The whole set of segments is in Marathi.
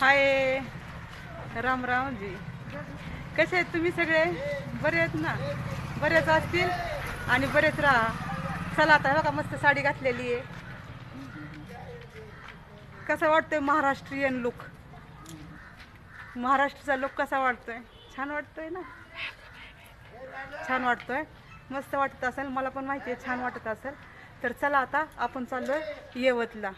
हाय. राम राम जी. कसे आहेत तुम्ही सगळे? बरे आहेत ना? बरेच असतील? आणि बरेच राहा. चला आता बघा मस्त साडी घातलेली आहे. कसं वाटतोय महाराष्ट्रीयन लुक महाराष्ट्राचा लुक कसा वाटतोय? छान वाटतोय ना? छान वाटतोय. मस्त वाटत असेल. मला पण माहिती आहे छान वाटत असेल. तर चला आता आपण चाललोय येवतला.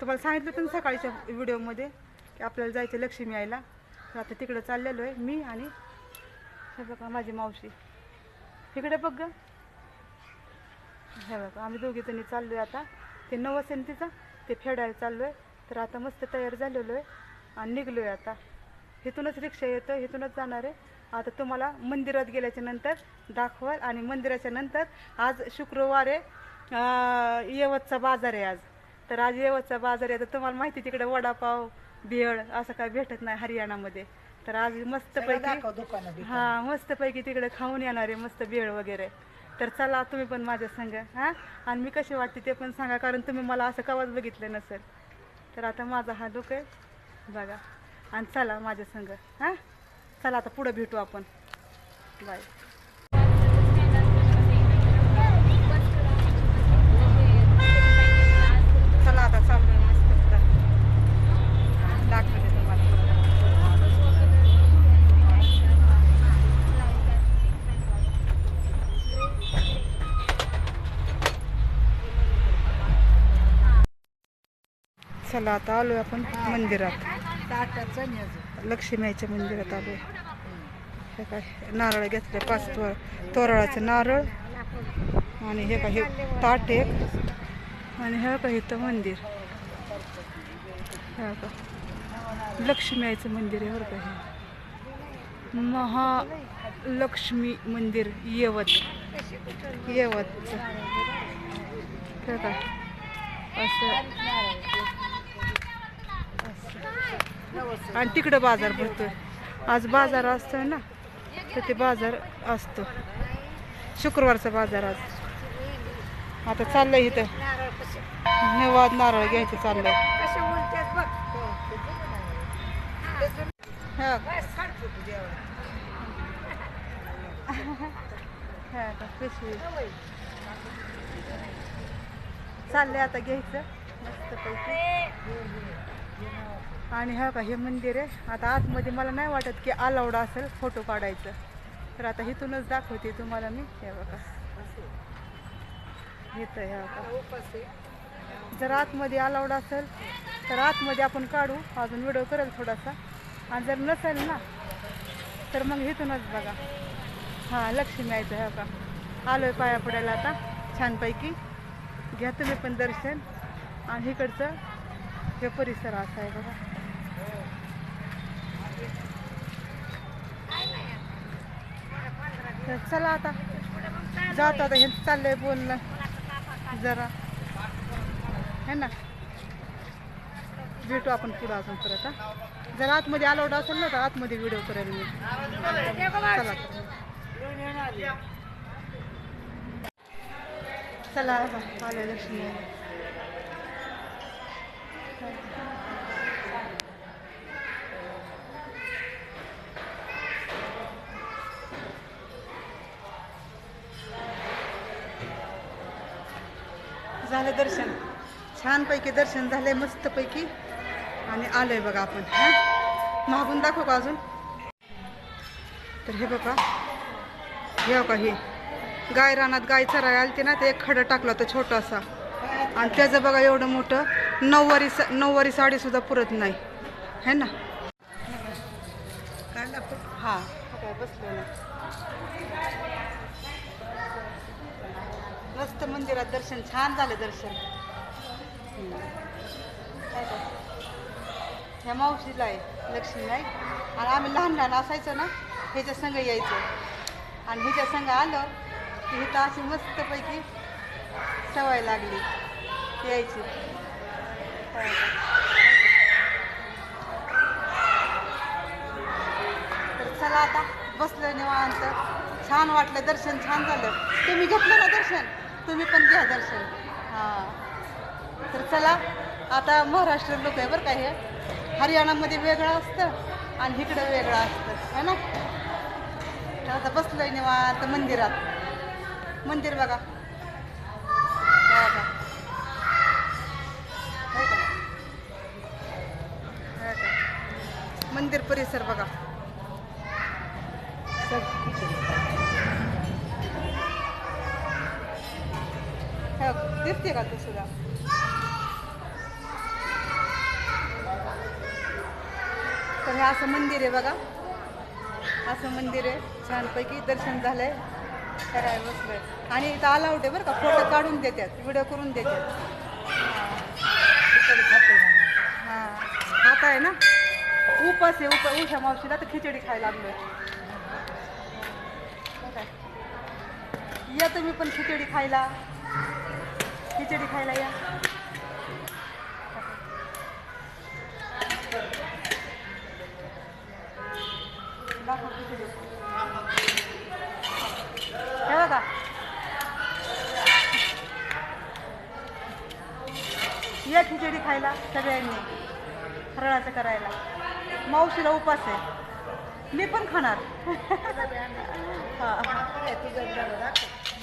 तुम्हाला सांगितलं होतं ना सकाळच्या व्हिडिओमध्ये की आपल्याला जायचं लक्ष्मी यायला तर आता तिकडं चाललेलो आहे मी आणि हे बघा माझी मावशी. तिकडे बघ गं. हे बघा आम्ही दोघीजणी चाललो आहे आता. ते नवस आहे तिचं ते फेडायला चाललो आहे तर आता मस्त तयार झालेलो आहे आणि निघलो आहे आता. इथूनच रिक्षा येतं इथूनच जाणार आहे. आता तुम्हाला मंदिरात गेल्याच्यानंतर दाखवाल आणि मंदिराच्या नंतर आज शुक्रवार आहे. यवतचा येवतचा बाजार आहे आज. तर आज येवतचा बाजार आहे तर तुम्हाला माहिती तिकडे वडापाव भेळ असं काय भेटत नाही हरियाणामध्ये. तर आज मस्तपैकी हा मस्तपैकी तिकडे खाऊन येणार आहे मस्त भेळ वगैरे. तर चला तुम्ही पण माझ्या संग हां? आणि मी कशी वाटते ते पण सांगा कारण तुम्ही मला असं कवाच बघितलं नसेल. तर आता माझा हा लुक आहे बघा. आणि चला माझ्या संग हां? चला आता पुढं भेटू आपण. बाय चला आता चाललोय मस्त पुढं. दाखवते तुम्हाला चला आता आलोय आपण? मंदिरात. लक्ष्मीच्या मंदिरात आलोय. हे काय? नारळ घेतले पाच तोर तोरळाचं नारळ. आणि हे काय? हे ताट एक. आणि हे काय? इथं मंदिर. हे का लक्ष्मीचं मंदिर आहे बरं का हे. महालक्ष्मी मंदिर येवत. येवत हे काय? असं. आणि तिकडं बाजार भरतोय आज बाजार असतोय ना तर ते बाजार असतो. शुक्रवारचा बाजार आज. आता चाललंय इथं. नेवाद नारळ घ्यायचं चाललंय. आता चाललंय आता घ्यायचं. मस्तपैकी. आणि हा का हे मंदिर आहे. आता आतमध्ये मला नाही वाटत की अलाउड असेल फोटो काढायचं. तर आता इथूनच दाखवते तुम्हाला मी. हे बघा. येतं ह्या बघा. जर आतमध्ये अलाउड असेल तर आतमध्ये आपण काढू. अजून व्हिडिओ करेल थोडासा. आणि जर नसेल ना तर मग इथूनच बघा. हां लक्ष्मी यायचं ह्या बघा. आलोय पाया पडायला आता छानपैकी. घ्या तुम्ही पण दर्शन. आणि इकडचं हे परिसर असा आहे बघा. तर चला आता. जात आता हे चाललंय बोलणं. जरा. है ना. भेटू आपण पुढं अजून परत हा. जर आतमध्ये अलाउड असेल ना तर आतमध्ये व्हिडिओ करेल मी. चला. चला आलं लक्ष्मी. झालं दर्शन. छानपैकी दर्शन झालंय मस्तपैकी. आणि आलोय बघा आपण मागून दाखव का अजून. तर हे बघा. हे का हे. गाय रानात गाय चराय आलते ना ते एक खडं टाकलं होतं छोटासा. आणि त्याचं बघा एवढं मोठं. नऊवारी सा नऊवारी साडी सुद्धा पुरत नाही है ना हा बसलो ना मस्त मंदिरात दर्शन छान झालं दर्शन. काय काय? ह्या मावशीला आहे लक्ष्मी आहे आणि आम्ही लहान लहान असायचो ना ह्याच्या संग यायचं आणि ह्याच्या संग आलं की इथं अशी मस्तपैकी सवय लागली यायची काय काय? तर चला आता बसलो निवांत. छान वाटलं दर्शन छान झालं. तुम्ही घेतलं ना दर्शन? तुम्ही पण घ्या दर्शन. हां. तर चला आता महाराष्ट्र लोक आहे बरं का हे. हरियाणामध्ये वेगळं असतं आणि इकडं वेगळं असतं. है ना? आता बसलोय निवांत मंदिरात. मंदिर बघा हे बघा. हे का? हे का? मंदिर परिसर बघा. दिसते का तू सुद्धा? तर हे असं मंदिर आहे बघा. असं मंदिर आहे. छानपैकी दर्शन झालंय. करायला बसलंय. आणि इथं अलाउड आहे बरं का? फोटो काढून देतात. व्हिडिओ करून देतात. हां. आता आहे ना? उपास आहे उप उषा मावशीला तर खिचडी खायला लागलो या तुम्ही पण खिचडी खायला. खिचडी खायला या. दाखव खिचडी. हे बघा. या खिचडी खायला सगळ्यांनी. फराळाचं करायला. मावशीला उपास आहे. मी पण खाणार. हा,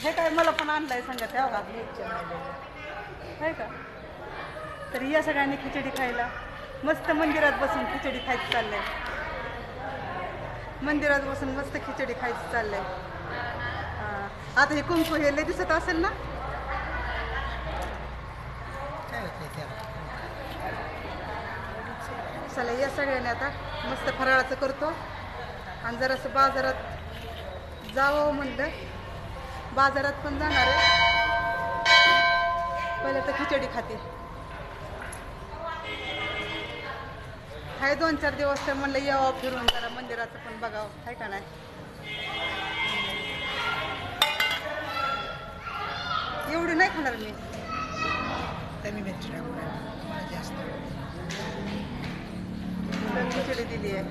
हे काय मला पण आणलंय सांगत आहे बघा. काय का? तर या सगळ्यांनी खिचडी खायला. मस्त मंदिरात बसून खिचडी खायचं चाललंय. मंदिरात बसून मस्त खिचडी खायचं चाललंय. हा. आता हे कुंकू हे लय दिसत असेल ना? चला या सगळ्यांनी आता मस्त फराळाचं करतो. आणि जरासं बाजारात जावं म्हणलं. बाजारात पण जाणार आहे. पहिले तर खिचडी खाते. हाय दोन चार दिवस तर म्हणलं यावं फिरून जरा मंदिराचं पण बघावं. काय का नाही? एवढी नाही खाणार मी. कमी मिरची टाकून जास्त. तर खिचडी दिली आहे.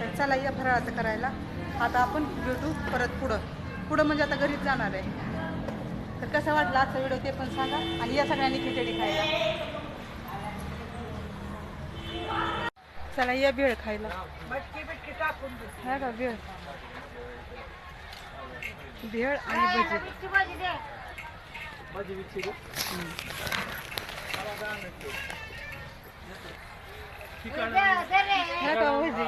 तर चला या फराळाचं करायला. आता आपण भेटू परत पुढं. पुढं म्हणजे आता घरीच जाणार आहे. तर कसं वाटलं आजचा व्हिडिओ ते पण सांगा आणि या सगळ्यांनी खिचडी खायला. चला या भेळ खायला. हा का भेळ? भेळ आणि भजी. हा का भजी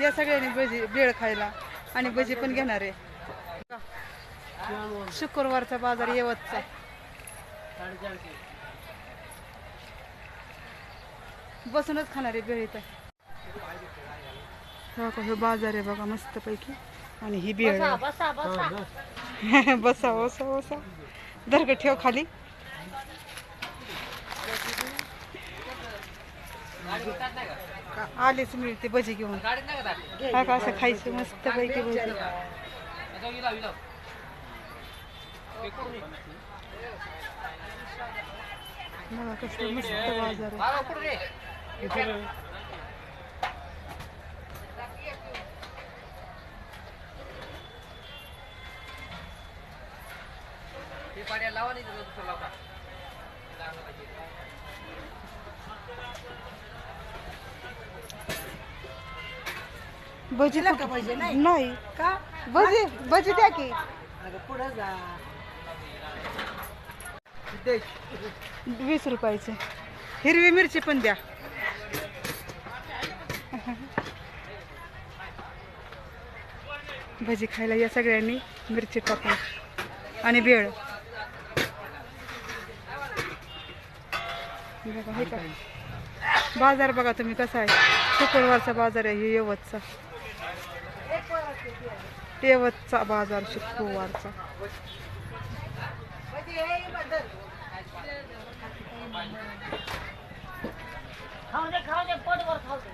या सगळ्यांनी भजी भेळ खायला आणि भजी पण घेणार आहे. शुक्रवारचा बाजार येवतचा. बसूनच खाणार आहे भेळ इथं. हा बाजार आहे बघा मस्त पैकी आणि ही भेळ आहे. बसा बसा. बसा बसा बसा. दरग ठेव खाली. आलेच मिळते भजी घेऊन. हा का असं खायचं मस्त पैकी भजी. मला कसं मस्त बाजार आहे. भजी का भजी नाही? नाही. का? भजी भजी द्या की. अगं पुढं जा. दे. वीस रुपयाचे. हिरवी मिरची पण द्या. भजी खायला या सगळ्यांनी. मिरची टाकून आणि बेळ बघा हे का बाजार बघा तुम्ही कसा आहे. शुक्रवारचा बाजार आहे हे यवतचा. यवतचा बाजार शुक्रवारचा.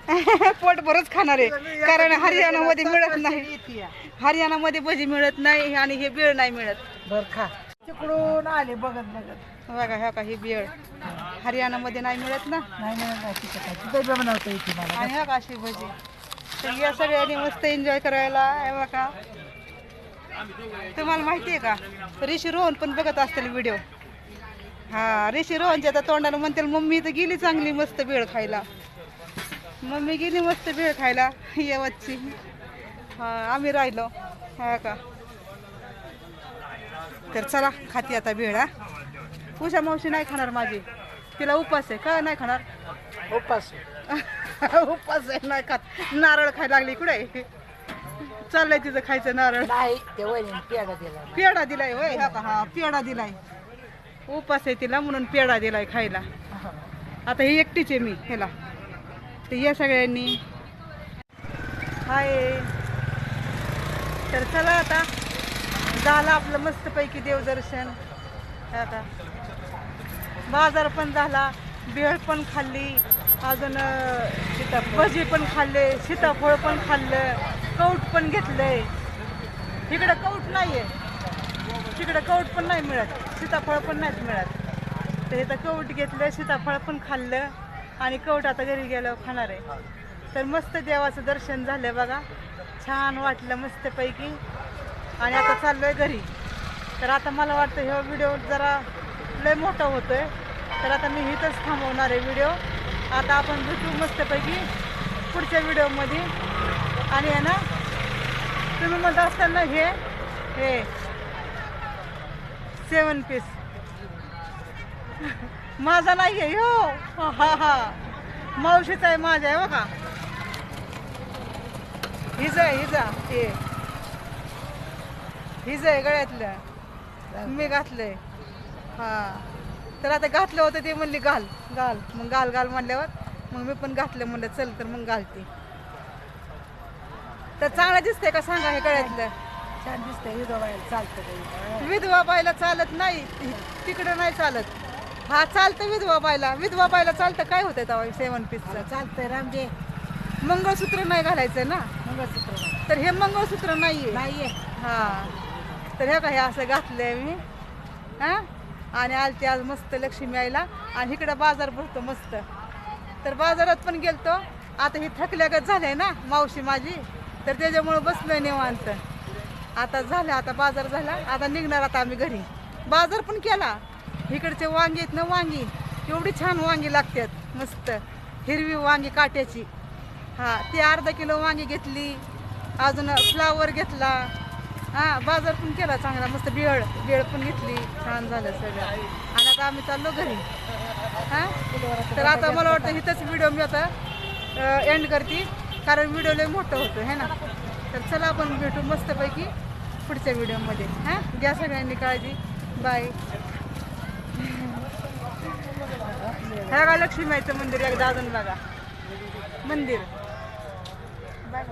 पोट भरच खाणार आहे. कारण हरियाणामध्ये मिळत नाही. हरियाणामध्ये भजी मिळत नाही आणि हे बेळ नाही मिळत. बर खा. तिकडून आले बघत बघत. बघा ह्या का ही बेळ. हरियाणामध्ये नाही मिळत ना. नाही नाही नाही बनवता येते आणि ह्या का अशी भजी. तर या सगळ्यांनी मस्त एन्जॉय करायला. हे बघा. तुम्हाला माहिती आहे का? ऋषी रोहन पण बघत असतील व्हिडिओ हा ऋषी रोहनच्या आता तोंडाला म्हणते मम्मी तर गेली चांगली मस्त भेळ खायला. मम्मी गेली मस्त भेळ खायला. येवतची हा आम्ही राहिलो. हा का? तर चला खाती आता भेळ हा. उषा मावशी नाही खाणार माझी. तिला उपास आहे का? नाही खाणार? उपास उपास आहे नाही खात. नारळ खायला लागली कुठे? चाललंय तिचं खायचं नारळ. नाही ते वहिनी पेढा दिला. पेढा दिलाय होय हा का? हा पेढा दिलाय. उपास आहे तिला म्हणून पेढा दिलाय खायला. आता ही एकटीच आहे मी ह्याला. तर या सगळ्यांनी. हाय. तर चला आता. झालं आपलं मस्तपैकी देवदर्शन. आता. बाजार पण झाला भेळ पण खाल्ली. अजून भजी पण खाल्ले सीताफळ पण खाल्लं कौट पण घेतलंय तिकडं कौट नाही आहे तिकडं कौट पण नाही मिळत. सीताफळ पण नाहीत मिळत. तर इथं कौट घेतलं सीताफळ पण खाल्लं आणि कौट आता घरी गेल्यावर खाणार आहे. तर मस्त देवाचं दर्शन झालं बघा. छान वाटलं मस्तपैकी. आणि आता चाललोय घरी. तर आता मला वाटतं ह्या व्हिडिओ जरा लय मोठा होतोय. तर आता मी इथंच थांबवणार आहे व्हिडिओ. आता आपण भेटू मस्तपैकी पुढच्या व्हिडिओमध्ये. आणि आहे ना तुम्ही म्हणत असताना हे हे सेवन पीस माझा नाही आहे हो हा हा. मावशीचा आहे माझा आहे बघा. हिज आहे हिजा हे. हिज आहे गळ्यातलं. मी घातलंय. हा. तर आता घातलं होतं ते म्हणली घाल घाल. मग घाल घाल म्हणल्यावर मग मी पण घातलं. म्हणलं चल तर मग घालते. तर चांगलं दिसतंय का सांगा हे गळ्यातलं? छान दिसतंय विधवायला चालतं काही विधवा बायला चालत नाही तिकडं नाही चालत. हा चालतं विधवा बायला विधवा बायला चालतं काय होतं तेव्हा सेवन पीसचं चालतंय रामजे मंगळसूत्र नाही घालायचं ना? मंगळसूत्र नाही. तर हे मंगळसूत्र नाहीये. नाहीये. हा. तर हे का हे असं घातलंय मी? हा? आणि आलते आज मस्त लक्ष्मी आईला. आणि इकडं बाजार भरतो मस्त. तर बाजारात पण गेलतो. आता ही थकल्यागत झालंय ना मावशी माझी. तर त्याच्यामुळं बसलोय निवांत. आता झालं आता बाजार झाला. आता निघणार आता आम्ही घरी. बाजार पण केला. इकडचे वांगी आहेत ना वांगी एवढी छान वांगी लागतात. मस्त. हिरवी वांगी काट्याची. हा ती अर्धा किलो वांगी घेतली. अजून फ्लावर घेतला. हा बाजार पण केला चांगला मस्त बेळ बेळ पण घेतली छान झालं सगळं. आणि आता आम्ही चाललो घरी. हा? तर आता मला वाटतं इथंच व्हिडिओ मी आता एंड करते. कारण व्हिडिओ लय मोठं होतं है ना? तर चला आपण भेटू मस्तपैकी पुढच्या व्हिडिओमध्ये हां? घ्या सगळ्यांनी काळजी. बाय ह्या का लक्ष्मीचं मंदिर एकदा अजून बघा. मंदिर. बाय